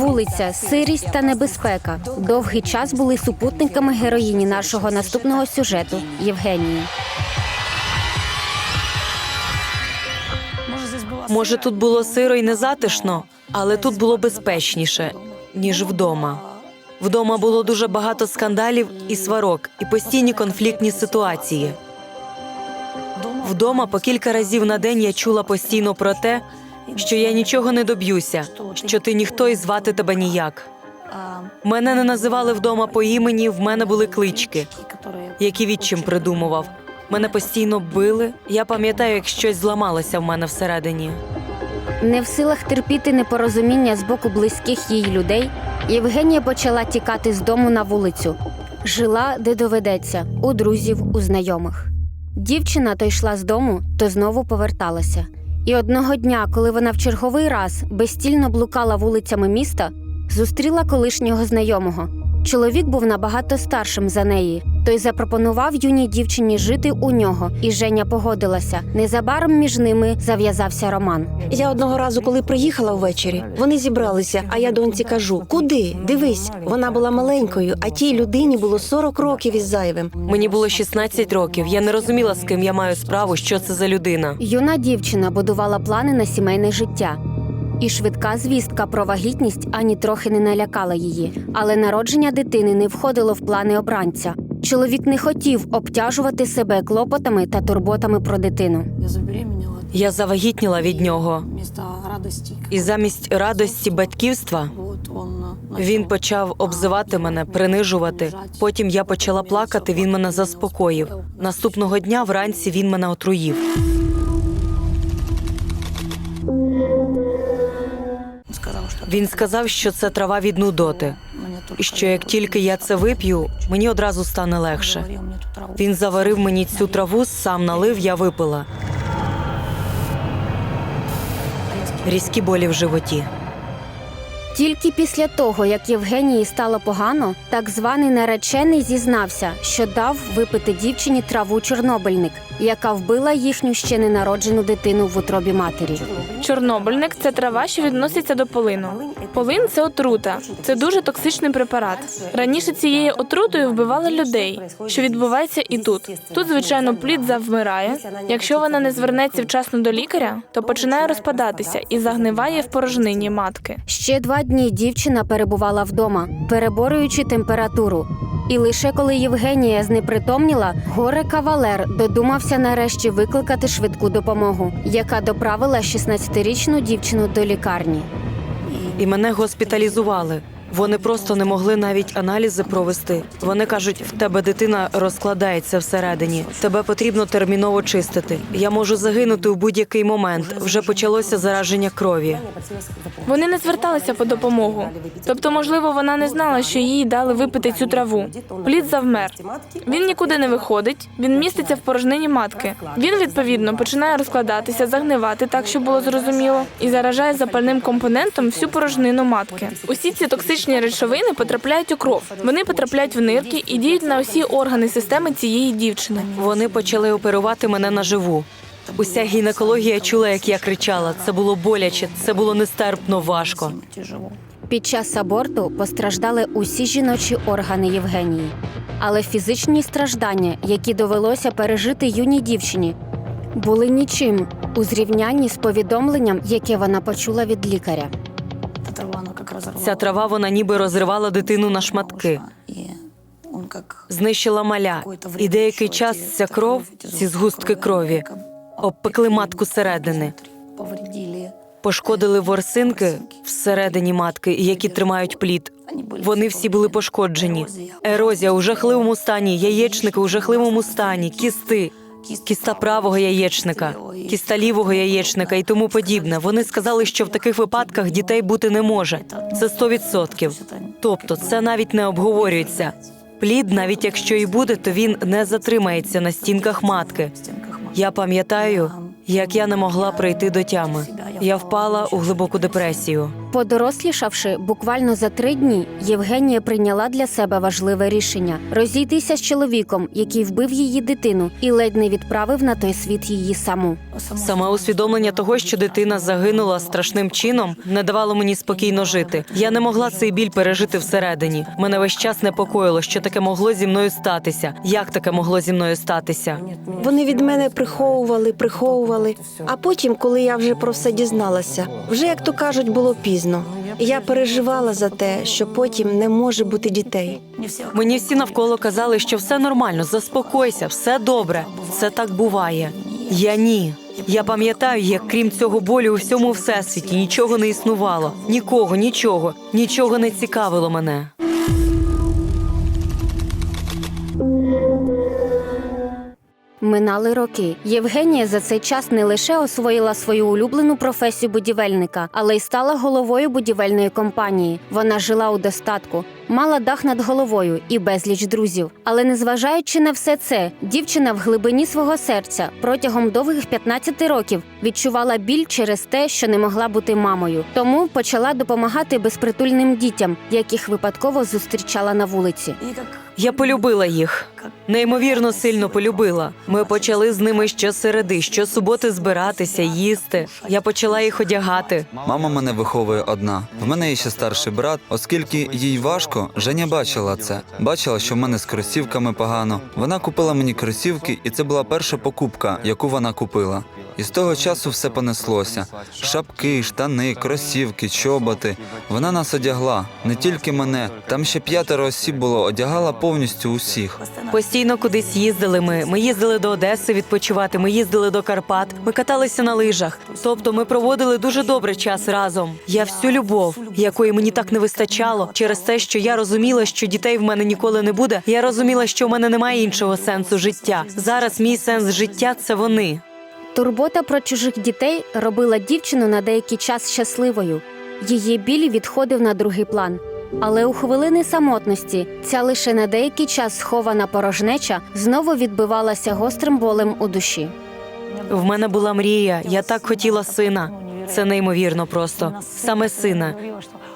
Вулиця, сирість та небезпека довгий час були супутниками героїні нашого наступного сюжету Євгенії. Може, тут було сиро і незатишно, але тут було безпечніше, ніж вдома. Вдома було дуже багато скандалів і сварок, і постійні конфліктні ситуації. Вдома по кілька разів на день я чула постійно про те, що я нічого не доб'юся, що ти ніхто і звати тебе ніяк. Мене не називали вдома по імені, в мене були клички, які відчим придумував. Мене постійно били. Я пам'ятаю, як щось зламалося в мене всередині. Не в силах терпіти непорозуміння з боку близьких їй людей, Євгенія почала тікати з дому на вулицю. Жила, де доведеться, у друзів, у знайомих. Дівчина то йшла з дому, то знову поверталася. І одного дня, коли вона в черговий раз безстільно блукала вулицями міста, зустріла колишнього знайомого. Чоловік був набагато старшим за неї. Той запропонував юній дівчині жити у нього, і Женя погодилася. Незабаром між ними зав'язався роман. Я одного разу, коли приїхала ввечері, вони зібралися, а я доньці кажу: куди? Дивись, вона була маленькою, а тій людині було 40 років із зайвим. Мені було 16 років. Я не розуміла, з ким я маю справу, що це за людина. Юна дівчина будувала плани на сімейне життя. І швидка звістка про вагітність ані трохи не налякала її. Але народження дитини не входило в плани обранця. Чоловік не хотів обтяжувати себе клопотами та турботами про дитину. Я завагітніла від нього, і замість радості батьківства він почав обзивати мене, принижувати. Потім я почала плакати. Він мене заспокоїв. Наступного дня вранці він мене отруїв. Він сказав, що це трава від нудоти, і що як тільки я це вип'ю, мені одразу стане легше. Він заварив мені цю траву, сам налив, я випила. Різкі болі в животі. Тільки після того, як Євгенії стало погано, так званий наречений зізнався, що дав випити дівчині траву чорнобильник, яка вбила їхню ще ненароджену дитину в утробі матері. Чорнобильник це трава, що відноситься до полину. Полин це отрута, це дуже токсичний препарат. Раніше цією отрутою вбивали людей, що відбувається і тут. Тут, звичайно, плід завмирає. Якщо вона не звернеться вчасно до лікаря, то починає розпадатися і загниває в порожнині матки. Ще два дні дівчина перебувала вдома, переборюючи температуру. І лише коли Євгенія знепритомніла, горе кавалер додумався нарешті викликати швидку допомогу, яка доправила 16-річну дівчину до лікарні. І мене госпіталізували. Вони просто не могли навіть аналізи провести. Вони кажуть, в тебе дитина розкладається всередині. Тебе потрібно терміново чистити. Я можу загинути у будь-який момент. Вже почалося зараження крові. Вони не зверталися по допомогу. Тобто, можливо, вона не знала, що їй дали випити цю траву. Плід завмер. Він нікуди не виходить, він міститься в порожнині матки. Він відповідно починає розкладатися, загнивати так, щоб було зрозуміло, і заражає запальним компонентом всю порожнину матки. Усі ці токсичні речовини потрапляють у кров. Вони потрапляють в нирки і діють на усі органи системи цієї дівчини. Вони почали оперувати мене наживу. Уся гінекологія чула, як я кричала. Це було боляче, це було нестерпно важко. Під час аборту постраждали усі жіночі органи Євгенії, але фізичні страждання, які довелося пережити юній дівчині, були нічим у зрівнянні з повідомленням, яке вона почула від лікаря. Ця трава вона ніби розривала дитину на шматки. Знищила маля, і деякий час ця кров, ці згустки крові, обпекли матку зсередини, пошкодили ворсинки всередині матки, які тримають плід. Вони всі були пошкоджені. Ерозія у жахливому стані, яєчники у жахливому стані, кісти, кіста правого яєчника, кіста лівого яєчника і тому подібне. Вони сказали, що в таких випадках дітей бути не може. Це 100%. Тобто, це навіть не обговорюється. Плід, навіть якщо і буде, то він не затримається на стінках матки. Я пам'ятаю, як я не могла прийти до тями. Я впала у глибоку депресію. Подорослішавши, буквально за три дні Євгенія прийняла для себе важливе рішення розійтися з чоловіком, який вбив її дитину і ледь не відправив на той світ її саму. Саме усвідомлення того, що дитина загинула страшним чином, не давало мені спокійно жити. Я не могла цей біль пережити всередині. Мене весь час непокоїло, що таке могло зі мною статися. Як таке могло зі мною статися? Вони від мене приховували, приховували. А потім, коли я вже про все дізналася, вже як то кажуть, було пізно. Я переживала за те, що потім не може бути дітей. Мені всі навколо казали, що все нормально, заспокойся, все добре. Це так буває. Я ні. Я пам'ятаю, як крім цього болю у всьому всесвіті нічого не існувало. Нікого, нічого, нічого не цікавило мене. Минали роки. Євгенія за цей час не лише освоїла свою улюблену професію будівельника, але й стала головою будівельної компанії. Вона жила у достатку, мала дах над головою і безліч друзів. Але незважаючи на все це, дівчина в глибині свого серця протягом довгих 15 років відчувала біль через те, що не могла бути мамою. Тому почала допомагати безпритульним дітям, яких випадково зустрічала на вулиці. Я полюбила їх. Неймовірно сильно полюбила. Ми почали з ними щосереди, щосуботи збиратися, їсти. Я почала їх одягати. Мама мене виховує одна. В мене є ще старший брат, оскільки їй важко, Женя бачила це. Бачила, що в мене з кросівками погано. Вона купила мені кросівки, і це була перша покупка, яку вона купила. І з того часу все понеслося: шапки, штани, кросівки, чоботи. Вона нас одягла, не тільки мене. Там ще п'ятеро осіб було, одягала повністю усіх. Постійно кудись їздили ми. Ми їздили до Одеси відпочивати, ми їздили до Карпат, ми каталися на лижах. Тобто ми проводили дуже добрий час разом. Я всю любов, якої мені так не вистачало, через те, що я розуміла, що дітей в мене ніколи не буде. Я розуміла, що в мене немає іншого сенсу життя. Зараз мій сенс життя це вони. Турбота про чужих дітей робила дівчину на деякий час щасливою. Її біль відходив на другий план. Але у хвилини самотності ця лише на деякий час схована порожнеча знову відбивалася гострим болем у душі. В мене була мрія. Я так хотіла сина. Це неймовірно просто. Саме сина.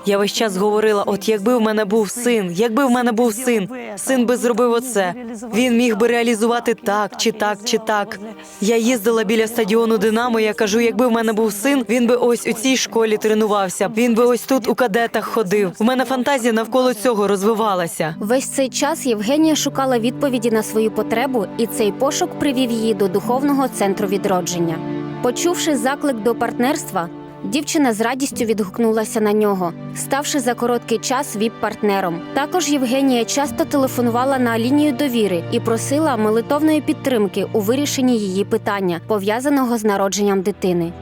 Я весь час говорила: от якби в мене був син, якби в мене був син, син би зробив оце. Він міг би реалізувати так, чи так, чи так. Я їздила біля стадіону Динамо. Я кажу, якби в мене був син, він би ось у цій школі тренувався. Він би ось тут у кадетах ходив. У мене фантазія навколо цього розвивалася. Весь цей час Євгенія шукала відповіді на свою потребу, і цей пошук привів її до духовного центру відродження. Почувши заклик до партнерства, дівчина з радістю відгукнулася на нього, ставши за короткий час віп-партнером. Також Євгенія часто телефонувала на лінію довіри і просила молитовної підтримки у вирішенні її питання, пов'язаного з народженням дитини.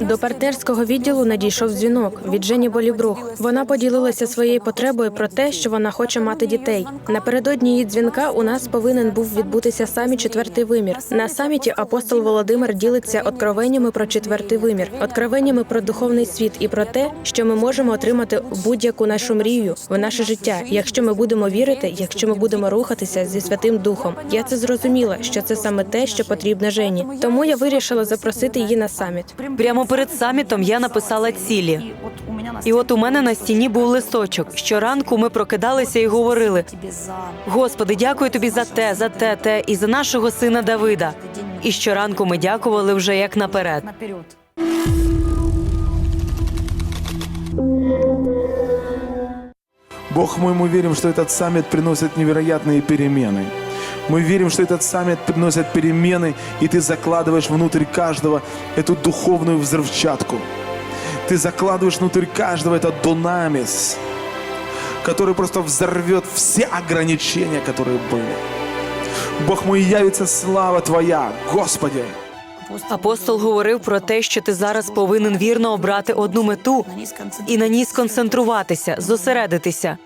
До партнерського відділу надійшов дзвінок від Жені Болібрух. Вона поділилася своєю потребою про те, що вона хоче мати дітей. Напередодні її дзвінка у нас повинен був відбутися саміт четвертий вимір. На саміті апостол Володимир ділиться откровеннями про четвертий вимір, откровеннями про духовний світ і про те, що ми можемо отримати будь-яку нашу мрію в наше життя, якщо ми будемо вірити, якщо ми будемо рухатися зі святим духом. Я це зрозуміла, що це саме те, що потрібно Жені. Тому я вирішила запросити її на саміт. Прямо перед самітом я написала цілі. И вот у меня на І от у мене на стіні був листочок. Щоранку ми прокидалися і говорили: тебе за Господи, дякую тобі за те, за те, те і за нашого сина Давида. этот день І щоранку ми дякували вже як наперед. наперед. Бог мой, мы верим, что этот саммит приносит невероятные перемены. Мы верим, что этот саммит приносит перемены, и ты закладываешь внутрь каждого эту духовную взрывчатку. Ты закладываешь внутрь каждого этот дунамис, который просто взорвет все ограничения, которые были. Бог мой, явится слава Твоя, Господи. Апостол говорив про те, що ти зараз повинен вірно обрати одну мету На ней сконцентрироваться. і на ній сконцентруватися, зосередитися.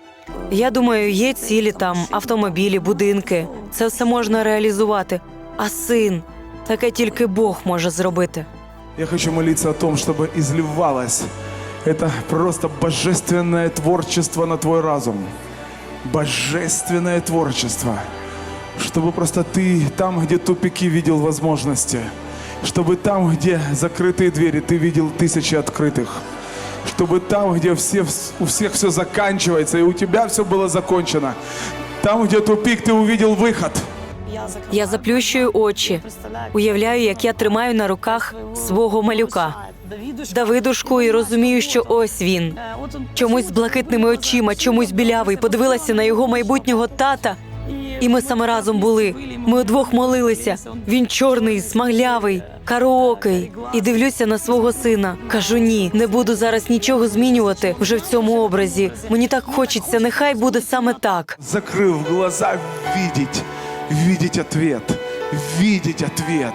Я думаю, є цілі там автомобілі, будинки. Це все можна реалізувати. А син таке тільки Бог може зробити. Я хочу молиться о том, чтобы изливалось это просто божественное творчество на твой разум. Божественное творчество. Чтобы просто ты там, где тупики, видел возможности. Чтобы там, где закрытые двери, ты видел тысячи открытых. чтобы там, где все, у всех все заканчивается, и у тебя все было закончено, там, где тупик, ты увидел выход. Я заплющую очі, уявляю, як я тримаю на руках свого малюка. Давидушку і розумію, що ось він. Чомусь з блакитними очима, чомусь білявий. Подивилася на його майбутнього тата. І ми саме разом були. Ми удвох молилися. Він чорний, смаглявий, караокий. І дивлюся на свого сина. Кажу: ні, не буду зараз нічого змінювати вже в цьому образі. Мені так хочеться, нехай буде саме так. Закрив глаза, відіть, відіть відповідь, відіть ответ,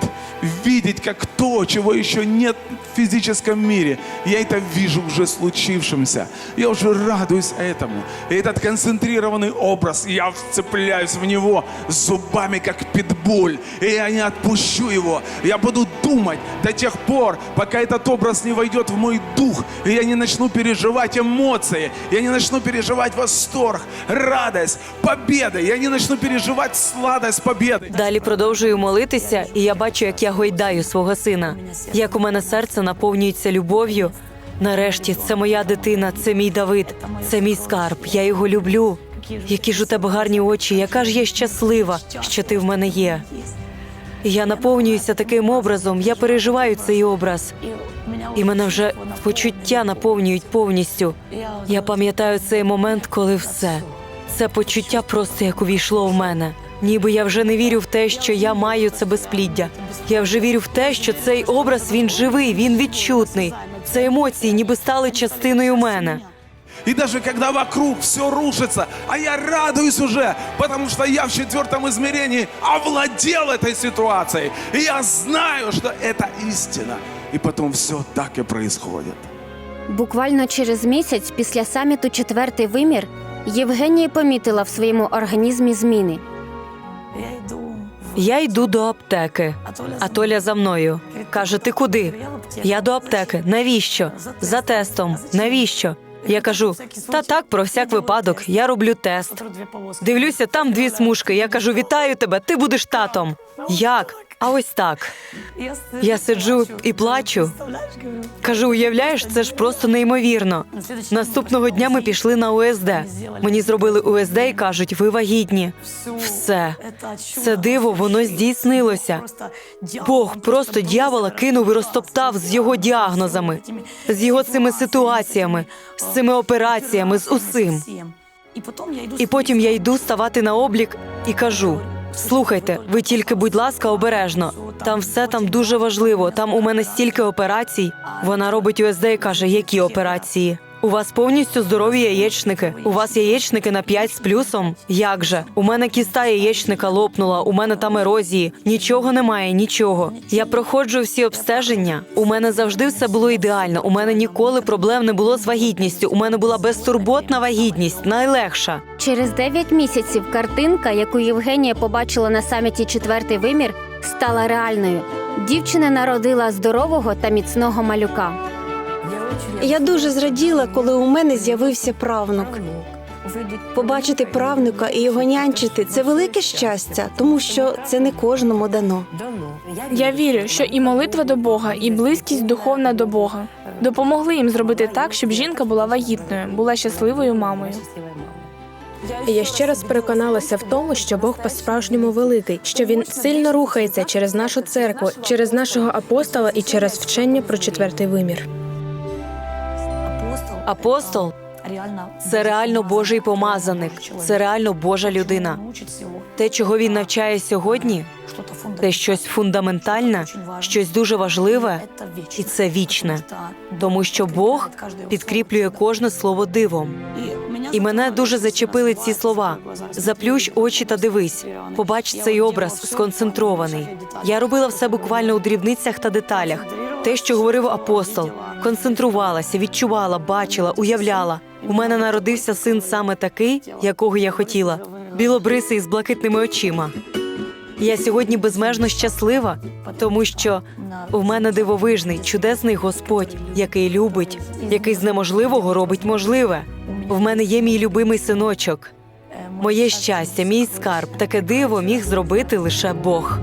видеть как то, чего еще нет в физическом мире. Я это вижу уже случившимся. Я уже радуюсь этому. И этот концентрированный образ, я вцепляюсь в него зубами, как питбуль. И я не отпущу его. Я буду думать до тех пор, пока этот образ не войдет в мой дух, и я не начну переживать эмоции, я не начну переживать восторг, радость, победы, я не начну переживать сладость победы. Далі продовжую молитися, і я бачу, як я гойдаю свого сина, як у мене серце наповнюється любов'ю. Нарешті, це моя дитина, це мій Давид, це мій скарб. Я його люблю. Які ж у тебе гарні очі, яка ж я щаслива, що ти в мене є. Я наповнююся таким образом, я переживаю цей образ, і мене вже почуття наповнюють повністю. Я пам'ятаю цей момент, коли все це почуття просто як увійшло в мене. Ніби я вже не вірю в те, що я маю це безпліддя. Я вже вірю в те, що цей образ він живий, він відчутний. Це емоції, ніби стали частиною мене. И даже когда вокруг все рушится, а я радуюсь уже, потому что я в четвертом измерении овладел этой ситуацией. И я знаю, что это истина. И потом все так и происходит. Буквально через місяць після саміту Четвертий вимір Євгенія помітила в своєму організмі зміни. Я йду до аптеки, а Толя за мною. Каже: Ти куди? Я до аптеки. Навіщо? За тестом. Навіщо? Я кажу: та так, про всяк випадок, я роблю тест. Дивлюся, там дві смужки. Я кажу: вітаю тебе, ти будеш татом. Як? А ось так. Я сиджу і плачу. Кажу, уявляєш, це ж просто неймовірно. Наступного дня ми пішли на УСД. Мені зробили УСД і кажуть, ви вагітні. Все. Це диво, воно здійснилося. Бог просто дьявола кинув і розтоптав з його діагнозами, з його цими ситуаціями, з цими операціями, з усім. І потім я йду ставати на облік і кажу: слухайте, ви тільки, будь ласка, обережно. Там все там дуже важливо. Там у мене стільки операцій. Вона робить УСД і каже, які операції. У вас повністю здорові яєчники. У вас яєчники на 5 з плюсом. Як же? У мене кіста яєчника лопнула, у мене там ерозії. Нічого немає, нічого. Я проходжу всі обстеження. У мене завжди все було ідеально. У мене ніколи проблем не було з вагітністю. У мене була безтурботна вагітність, найлегша. Через 9 місяців картинка, яку Євгенія побачила на саміті Четвертий вимір, стала реальною. Дівчина народила здорового та міцного малюка. Я дуже зраділа, коли у мене з'явився правнук. Побачити правнука і його нянчити це велике щастя, тому що це не кожному дано. Я вірю, що і молитва до Бога, і близькість духовна до Бога допомогли їм зробити так, щоб жінка була вагітною, була щасливою мамою. Я ще раз переконалася в тому, що Бог по-справжньому великий, що він сильно рухається через нашу церкву, через нашого апостола і через вчення про четвертий вимір. Апостол це реально Божий помазаник, це реально Божа людина. Те, чого він навчає сьогодні, це щось фундаментальне, щось дуже важливе, і це вічне, тому що Бог підкріплює кожне слово дивом. І мене дуже зачепили ці слова: заплющ очі та дивись. Побач цей образ сконцентрований. Я робила все буквально у дрібницях та деталях. Те, що говорив апостол, концентрувалася, відчувала, бачила, уявляла. У мене народився син саме такий, якого я хотіла, білобрисий з блакитними очима. Я сьогодні безмежно щаслива, тому що у мене дивовижний, чудесний Господь, який любить, який з неможливого робить можливе. В мене є мій любимий синочок. Моє щастя, мій скарб, таке диво міг зробити лише Бог.